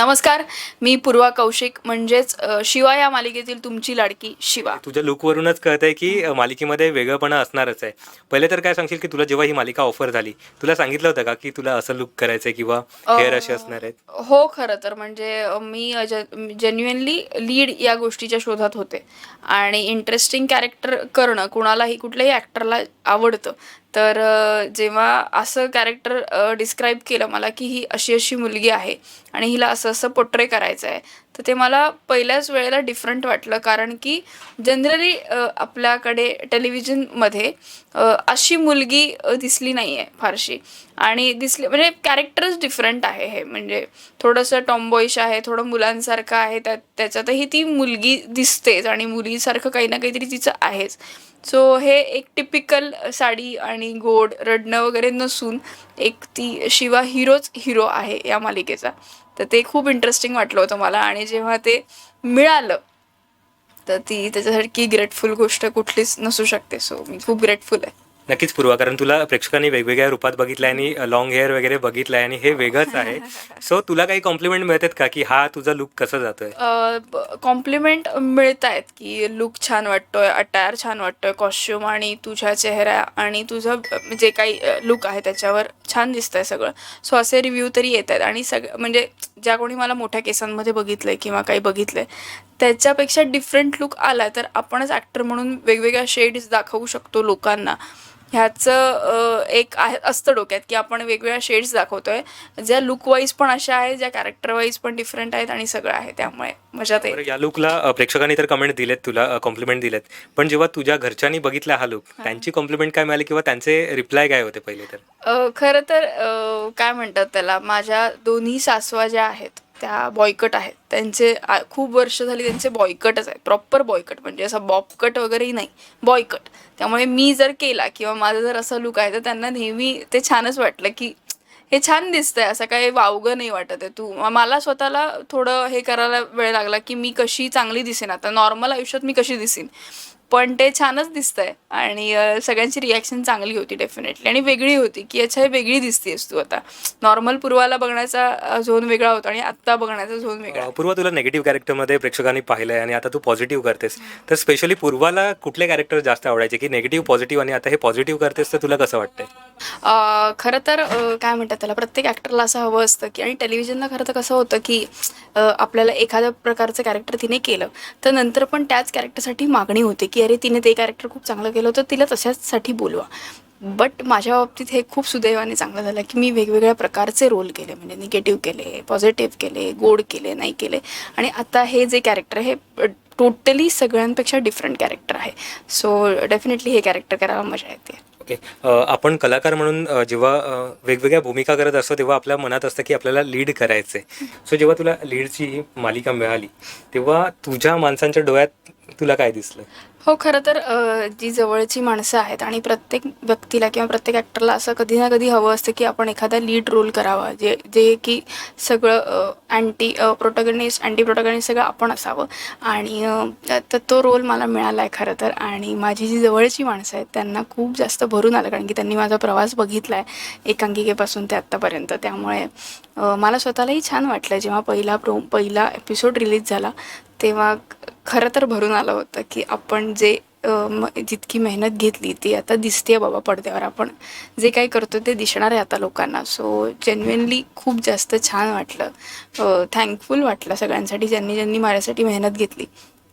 नमस्कार मी पूर्वा कौशिक म्हणजेच शिवा या मालिकेतील तुमची लाडकी शिवा. तुझ्या लुकवरूनच कळत आहे की मालिकेमध्ये वेगळंपणा असणारच आहे. पहिले तर काय सांगशील की तुला जेव्हा ही मालिका ऑफर झाली तुला सांगितलं होतं का की तुला असं लुक करायचं आहे किंवा हेअर असे असणार आहेत? हो खरं तर. म्हणजे मी जेन्युअनली लीड या गोष्टीच्या शोधात होते. आणि इंटरेस्टिंग कॅरेक्टर करणं कुणालाही कुठल्याही ॲक्टरला आवडतं. तर जेव्हा असं कॅरेक्टर डिस्क्राईब केलं मला की ही अशी अशी मुलगी आहे आणि हिला असं असं पोट्रे करायचं आहे तर ते मला पहिल्याच वेळेला डिफरंट वाटलं. कारण की जनरली आपल्याकडे टेलिव्हिजनमध्ये अशी मुलगी दिसली नाही आहे फारशी. आणि दिसली म्हणजे कॅरेक्टरच डिफरंट आहे हे. म्हणजे थोडंसं टॉम्बॉईश आहे थोडं मुलांसारखं आहे त्या त्याच्यातही ती मुलगी दिसतेच आणि मुलीसारखं काही ना काहीतरी तिचं आहेच. सो हे एक टिपिकल साडी आणि गोड रडणं वगैरे नसून एक ती शिवा हिरोच हिरो आहे या मालिकेचा. तर ते खूप इंटरेस्टिंग वाटलं होतं मला. आणि जेव्हा ते मिळालं तर ती त्याच्यासारखी ग्रेटफुल गोष्ट कुठलीच नसू शकते. सो मी खूप ग्रेटफुल आहे. नक्कीच पूर्वा कारण तुला प्रेक्षकांनी वेगवेगळ्या रूपात बघितलं आणि लॉंग हेअर वगैरे बघितलं आहे आणि हे वेगळंच आहे. सो तुला काही कॉम्प्लिमेंट मिळतात का की हा तुझा लुक कसा जातोय? कॉम्प्लिमेंट मिळत आहेत की लुक छान वाटतोय अटायर छान वाटतोय कॉस्ट्युम आणि तुझ्या चेहरा आणि तुझं जे काही लुक आहे त्याच्यावर छान दिसतंय सगळं. सो असे रिव्ह्यू तरी येत आहेत आणि सग म्हणजे ज्या कोणी मला मोठ्या केसांमध्ये बघितलंय किंवा काही बघितलंय त्याच्यापेक्षा डिफरंट लुक आला तर आपणच ॲक्टर म्हणून वेगवेगळ्या शेड्स दाखवू शकतो लोकांना. ह्याचं एक आहे असतं डोक्यात की आपण वेगवेगळ्या शेड्स दाखवतोय. ज्या लुक वाईज पण अशा आहेत ज्या कॅरेक्टर वाईज पण डिफरंट आहेत आणि सगळं आहे त्यामुळे मजात येईल. बरं, या लुकला प्रेक्षकांनी तर कमेंट दिलेत तुला कॉम्प्लिमेंट दिलेत. पण जेव्हा तुझ्या घरच्यांनी बघितला हा लुक त्यांची कॉम्प्लिमेंट काय मिळाली किंवा त्यांचे रिप्लाय काय होते पहिले तर? खरं तर काय म्हणतात त्याला माझ्या दोन्ही सासवा ज्या आहेत त्या बॉयकट आहेत. त्यांचे खूप वर्ष झाली त्यांचे बॉयकटच आहे प्रॉपर बॉयकट म्हणजे असं बॉबकट वगैरेही नाही. बॉयकट त्यामुळे मी जर केला किंवा माझं जर असं लुक आहे तर त्यांना नेहमी ते छानच वाटलं की हे छान दिसतंय. असं काही वावगं नाही वाटत आहे तू. मला स्वतःला थोडं हे करायला वेळ लागला की मी कशी चांगली दिसेन. आता नॉर्मल आयुष्यात मी कशी दिसेन? पण ते छानच दिसतंय. आणि सगळ्यांची रिॲक्शन चांगली होती डेफिनेटली आणि वेगळी होती की अच्छा हे वेगळी दिसतेस तू आता. नॉर्मल पूर्वाला बघण्याचा झोन वेगळा होता आणि आत्ता बघण्याचा झोन वेगळा. पूर्वा तुला नेगेटिव्ह कॅरेक्टरमध्ये प्रेक्षकांनी पाहिलंय आणि आता तू पॉझिटिव्ह करतेस. तर स्पेशली पूर्वाला कुठले कॅरेक्टर जास्त आवडायचे की नेगेटिव्ह पॉझिटिव्ह आणि आता हे पॉझिटिव्ह करतेस तर तुला कसं वाटतंय? खरं तर काय म्हणतात त्याला प्रत्येक ॲक्टरला असं हवं असतं की आणि टेलिव्हिजनला खरं तर कसं होतं की आपल्याला एखाद्या प्रकारचं कॅरेक्टर तिने केलं तर नंतर पण त्याच कॅरेक्टरसाठी मागणी होते की अरे तिने ते कॅरेक्टर खूप चांगलं केलं होतं तिला तशाचसाठी बोलवा. बट माझ्या बाबतीत हे खूप सुदैवाने चांगलं झालं की मी वेगवेगळ्या प्रकारचे रोल केले म्हणजे निगेटिव्ह केले पॉझिटिव्ह केले गोड केले नाही केले. आणि आता हे जे कॅरेक्टर हे टोटली सगळ्यांपेक्षा डिफरंट कॅरेक्टर आहे. सो डेफिनेटली हे कॅरेक्टर करायला मजा येते. ओके आपण कलाकार म्हणून जेव्हा वेगवेगळ्या भूमिका करत असतो तेव्हा आपल्या मनात असतं की आपल्याला लीड करायचं आहे सो जेव्हा तुला लीडची मालिका मिळाली तेव्हा तुझ्या माणसांच्या डोळ्यात तुला काय दिसलं? हो खरं तर अ, जी जवळची माणसं आहेत आणि प्रत्येक व्यक्तीला किंवा प्रत्येक ॲक्टरला असं कधी ना कधी हवं असतं की आपण एखादा लीड रोल करावा. जे जे की सगळं अँटी प्रोटॅगनिस्ट अँटी प्रोटॅगनिस्ट सगळं आपण असावं. आणि अ, तर तो रोल मला मिळाला आहे खरं तर. आणि माझी जी जवळची माणसं आहेत त्यांना खूप जास्त भरून आलं. कारण की त्यांनी माझा प्रवास बघितला आहे एकांकिकेपासून ते आत्तापर्यंत. त्यामुळे अ, मला स्वतःलाही छान वाटलं. जेव्हा पहिला प्रो पहिला एपिसोड रिलीज झाला तेव्हा खरं तर भरून आलं होतं की आपण जे म जितकी मेहनत घेतली ती आता दिसते बाबा पडद्यावर. आपण जे काही करतो ते दिसणार आहे आता लोकांना. सो जेन्युनली खूप जास्त छान वाटलं. थँकफुल वाटलं सगळ्यांसाठी ज्यांनी ज्यांनी माझ्यासाठी मेहनत घेतली.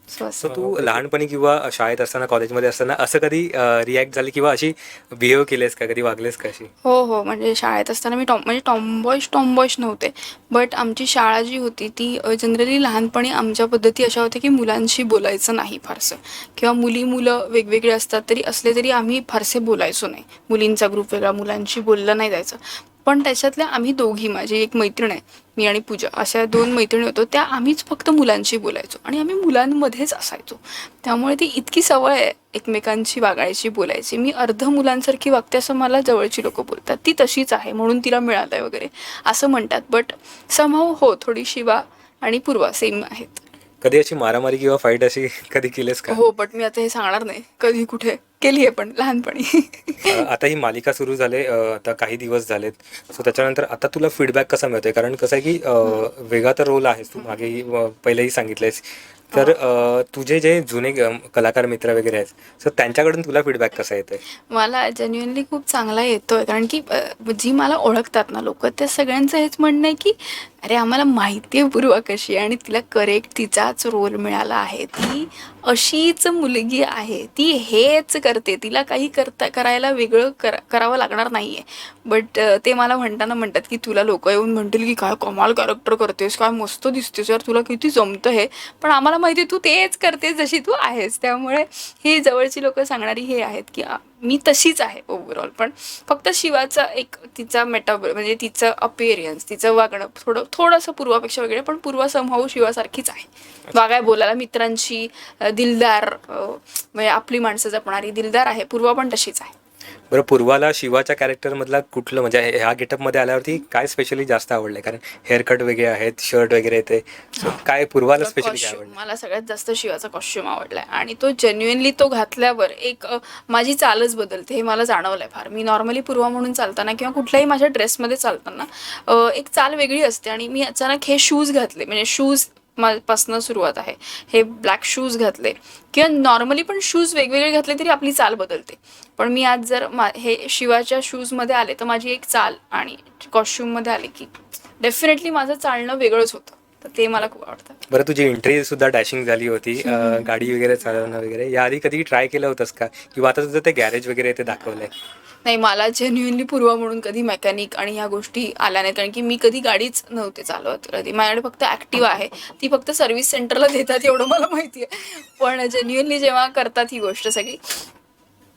सो तू लहानपणी किंवा शाळेत असताना कॉलेजमध्ये असताना असं कधी रिॲक्ट झाली किंवा अशी बिहेव केलेस का? कधी वागलेस का अशी? हो हो. म्हणजे शाळेत असताना मी टॉम म्हणजे टॉम्बॉयश टॉम्बॉयश नव्हते. बट आमची शाळा जी होती ती जनरली लहानपणी आमच्या पद्धती अशा होत्या की मुलांशी बोलायचं नाही फारसं. किंवा मुली मुलं वेगवेगळे असतात तरी असले तरी आम्ही फारसे बोलायचो नाही. मुलींचा ग्रुप वेगळा मुलांशी बोललं नाही जायचं. पण त्याच्यातल्या आम्ही दोघी माझी एक मैत्रीण आहे मी आणि पूजा अशा दोन मैत्रिणी होतो. त्या आम्हीच फक्त मुलांशी बोलायचो आणि आम्ही मुलांमध्येच असायचो. त्यामुळे ती इतकी सवय आहे एकमेकांशी वागायची बोलायची. मी अर्ध मुलांसारखी वागते असं मला जवळची लोक बोलतात. ती तशीच आहे म्हणून तिला मिळालं आहे वगैरे असं म्हणतात. बट समहाऊ हो थोडी शिवा आणि पूर्वा सेम आहेत. कधी अशी मारामारी किंवा फाईट अशी कधी केलीस का? हो बट मी आता हे सांगणार नाही. कधी कुठे केली आहे पण लहानपणी. अ, आता ही मालिका सुरू झाले अ, आता काही दिवस झालेत. सो त्याच्यानंतर आता तुला फीडबॅक कसा मिळतोय? कारण कसं आहे की अ, वेगळा तर रोल आहेस तू. मागेही अ, पहिलेही सांगितलंयस. तर अ, तुझे जे जुने कलाकार मित्र वगैरे आहेत सो त्यांच्याकडून तुला फीडबॅक कसा येतोय? मला जेन्युअनली खूप चांगला येतोय. कारण की अ, जी मला ओळखतात ना लोक त्या सगळ्यांचं हेच म्हणणं आहे की अरे आम्हाला माहिती आहे पूर्वा कशी आहे आणि तिला करेक्ट तिचाच रोल मिळाला आहे. ती अशीच मुलगी आहे. ती हेच करते. तिला काही करता करायला वेगळं करा करावं लागणार नाही आहे बट ते मला म्हणताना म्हणतात की तुला लोक येऊन म्हणतील की काय कमाल कॅरेक्टर करतेस काय मस्त दिसतेस यार तुला किती जमतं हे. पण आम्हाला माहिती आहे तू तेच करतेस जशी तू आहेस. त्यामुळे ही जवळची लोक सांगणारी हे आहेत की मी तशीच आहे ओव्हरऑल पण फक्त शिवाचा एक तिचा मेटाबॉल म्हणजे तिचं अपिअरियन्स तिचं वागणं थोडं थोडंसं पूर्वापेक्षा वगैरे पण पूर्वा समभाऊ शिवासारखीच आहे. वागाय बोलायला मित्रांशी दिलदार म्हणजे आपली माणसं जपणारी दिलदार आहे पूर्वा पण तशीच आहे. बरं पूर्वाला शिवाच्या कॅरेक्टरमधला कुठलं म्हणजे ह्या गेटअपमध्ये आल्यावरती काय स्पेशली जास्त आवडलंय? कारण हेअरकट वेगळे आहेत शर्ट वगैरे येते काय पूर्वाला स्पेशली काय आवडलं मला सगळ्यात जास्त शिवाचा कॉस्ट्युम आवडलाय. आणि तो जेन्युअनली तो घातल्यावर एक अ, माझी चालच बदलते हे मला जाणवलंय फार. मी नॉर्मली पूर्वा म्हणून चालताना किंवा कुठल्याही माझ्या ड्रेसमध्ये चालताना अ, एक चाल वेगळी असते. आणि मी अचानक हे शूज घातले. म्हणजे शूज पासनं सुरुवात आहे. हे ब्लॅक शूज घातले. किंवा नॉर्मली पण शूज वेगवेगळे घातले तरी आपली चाल बदलते. पण मी आज जर मा हे शिवाच्या शूजमध्ये आले तर माझी एक चाल आणि कॉस्ट्युममध्ये आले की डेफिनेटली माझं चालणं वेगळंच होतं. तर ते मला खूप आवडतं. बरं तुझी एंट्री सुद्धा डॅशिंग झाली होती. गाडी वगैरे चालवणं वगैरे. याआधी कधी ट्राय केलं होतंस का? किंवा आता तुझं ते गॅरेज वगैरे ते दाखवलंय. नाही मला जेन्युअनली पूर्वा म्हणून कधी मेकॅनिक आणि ह्या गोष्टी आल्या नाहीत. कारण की मी कधी गाडीच नव्हते चालवत कधी. माझ्याकडे फक्त ऍक्टिव्ह आहे. ती फक्त सर्व्हिस सेंटरला देतात एवढं मला माहिती आहे. पण जेन्युअनली जेव्हा करतात ही गोष्ट सगळी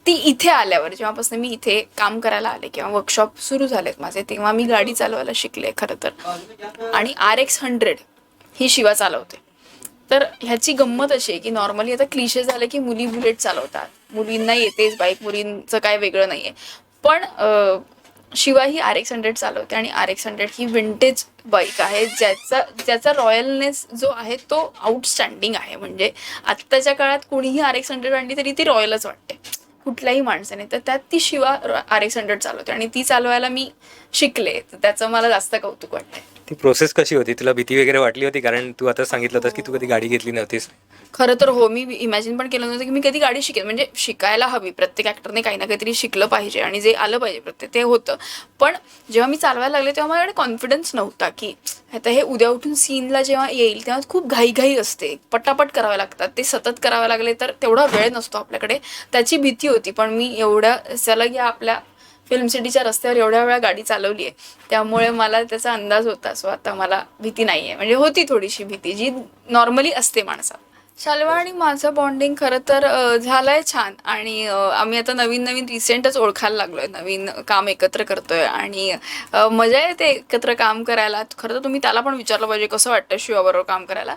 ती इथे आल्यावर जेव्हापासून मी इथे काम करायला आले किंवा वर्कशॉप सुरू झालेत माझे तेव्हा मी गाडी चालवायला शिकले खरं तर. आणि आर एक्स हंड्रेड ही शिवा चालवते. तर ह्याची गंमत अशी आहे की नॉर्मली आता क्लिशे झालं की मुली बुलेट चालवतात. मुलींना येतेच बाईक मुलींचं काय वेगळं नाही आहे पण शिवाय शिवा ही आर एक्स हंड्रेड चालवते आणि आर एक्स हंड्रेड ही विंटेज बाईक आहे. ज्याचा ज्याचा रॉयलनेस जो आहे तो आउटस्टँडिंग आहे. म्हणजे आत्ताच्या काळात कोणीही आर एक्स हंड्रेड आणली तरी ती रॉयलच वाटते. कुठल्याही माणसाने. तर त्यात ती शिवा आर एक्स हंड्रेड चालवते. आणि ती चालवायला मी शिकले. तर त्याचं मला जास्त कौतुक वाटतंय. ती प्रोसेस कशी होती? तुला भीती वगैरे वाटली होती? कारण तू आता सांगितलं होतंस की तू कधी गाडी घेतली नव्हतीस. खरं तर हो मी इमॅजिन पण केलं नव्हतं की मी कधी गाडी शिकेन. म्हणजे शिकायला हवी. प्रत्येक ॲक्टरने काही ना काहीतरी शिकलं पाहिजे आणि जे आलं पाहिजे प्रत्येक ते होतं. पण जेव्हा मी चालवायला लागले तेव्हा माझ्याकडे कॉन्फिडन्स नव्हता की आता हे उद्या उठून सीनला जेव्हा येईल तेव्हा खूप घाईघाई असते. पटापट करावे लागतात. ते सतत करावे लागले तर तेवढा वेळ नसतो आपल्याकडे. त्याची भीती होती. पण मी एवढ्या सलग या आपल्या फिल्म सिटीच्या रस्त्यावर एवढ्या वेळा गाडी चालवली आहे. त्यामुळे मला त्याचा अंदाज होता सो आता मला भीती नाही आहे म्हणजे होती थोडीशी भीती जी नॉर्मली असते माणसात शालवा आणि माझं बॉन्डिंग खरं तर झालंय छान. आणि आम्ही आता नवीन नवीन रिसेंटच ओळखायला लागलोय. नवीन काम एकत्र करतोय आणि मजा येते एकत्र काम करायला. खरं तर तुम्ही त्याला पण विचारलं पाहिजे कसं वाटतं शिवाबरोबर काम करायला?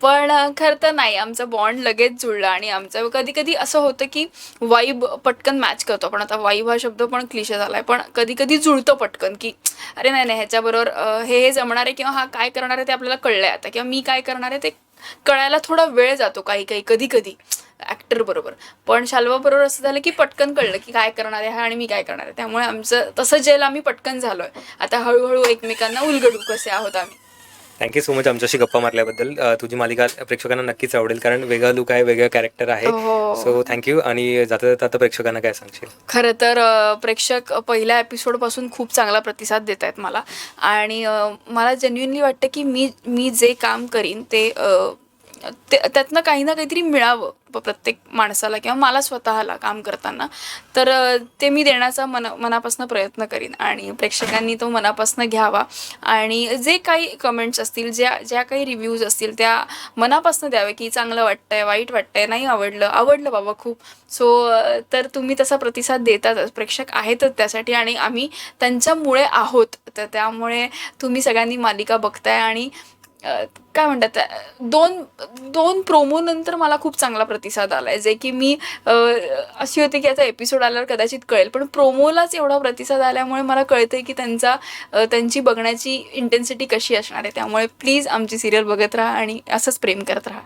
पण खरं तर नाही. आमचा बॉन्ड लगेच जुळला आणि आमचं कधी कधी असं होतं की वाईब पटकन मॅच करतो. पण आता वाईब हा शब्द पण क्लिशे आहे पण कधी कधी जुळतं पटकन की अरे नाही नाही ह्याच्याबरोबर हे हे जमणार आहे किंवा हा काय करणार आहे ते आपल्याला कळलं आहे आता. किंवा मी काय करणार आहे ते कळायला थोडा वेळ जातो काही काही कधी कधी ॲक्टर बरोबर. पण शाल्वा बरोबर असं झालं की पटकन कळलं की काय करणार आहे हा आणि मी काय करणार आहे. त्यामुळे आमचं तसं जेल आम्ही पटकन झालोय. आता हळूहळू एकमेकांना उलगडू कसे आहोत आम्ही. थँक्यू सो मच आमच्याशी गप्पा मारल्याबद्दल. तुझी मालिका प्रेक्षकांना नक्कीच आवडेल कारण वेगळा लुक आहे वेगळं कॅरेक्टर आहे. हो. सो थँक्यू आणि जाता जाता आता प्रेक्षकांना काय सांगशील? खरं तर प्रेक्षक पहिल्या एपिसोडपासून खूप चांगला प्रतिसाद देत आहेत मला. आणि मला जेन्युनली वाटतं की मी मी जे काम करीन ते ते त्यातनं काही ना काहीतरी मिळावं प्रत्येक माणसाला किंवा मला स्वतःला काम करताना. तर ते मी देण्याचा मन मनापासून प्रयत्न करीन आणि प्रेक्षकांनी तो मनापासून घ्यावा. आणि जे काही कमेंट्स असतील ज्या ज्या काही रिव्ह्यूज असतील त्या मनापासून द्यावे की चांगलं वाटतंय वाईट वाटतंय नाही आवडलं आवडलं बाबा खूप. सो तर तुम्ही तसा प्रतिसाद देतातच प्रेक्षक आहेतच त्यासाठी आणि आम्ही त्यांच्यामुळे आहोत. तर त्यामुळे तुम्ही सगळ्यांनी मालिका बघताय आणि काय म्हणतात दोन दोन प्रोमो नंतर मला खूप चांगला प्रतिसाद आला आहे जे की मी अशी होती की याचा एपिसोड आल्यावर कदाचित कळेल पण प्रोमोलाच एवढा प्रतिसाद आल्यामुळे मला कळतंय की त्यांचा त्यांची बघण्याची इंटेन्सिटी कशी असणार आहे. त्यामुळे प्लीज आमची सिरियल बघत राहा आणि असंच प्रेम करत राहा.